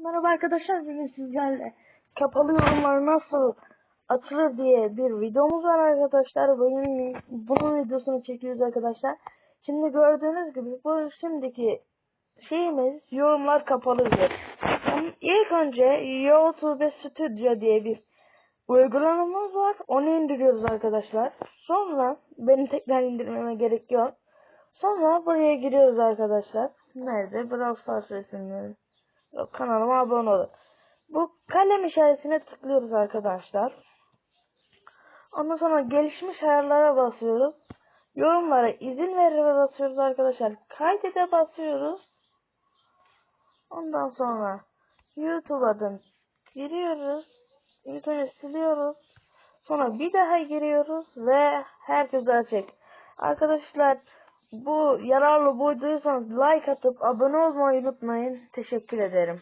Merhaba arkadaşlar bugün sizlerle kapalı yorumlar nasıl açılır diye bir videomuz var arkadaşlar. Bugün bunun videosunu çekiyoruz arkadaşlar. Şimdi gördüğünüz gibi bu şimdiki şeyimiz yorumlar kapalıdır. Onun ilk önce YouTube Studio diye bir uygulamamız var. Onu indiriyoruz arkadaşlar. Sonra benim tekrar indirmeme gerek yok. Sonra buraya giriyoruz arkadaşlar. Nerede? Brawl Stars resimleri. Kanalıma abone olun. Bu kalem işaretine tıklıyoruz arkadaşlar. Ondan sonra gelişmiş ayarlara basıyoruz. Yorumlara izin verire basıyoruz arkadaşlar. Kaydede basıyoruz. Ondan sonra YouTube'a giriyoruz. YouTube'u siliyoruz. Sonra bir daha giriyoruz ve herkese açık. Arkadaşlar bu yararlı bulduysanız like atıp abone olmayı unutmayın. Teşekkür ederim.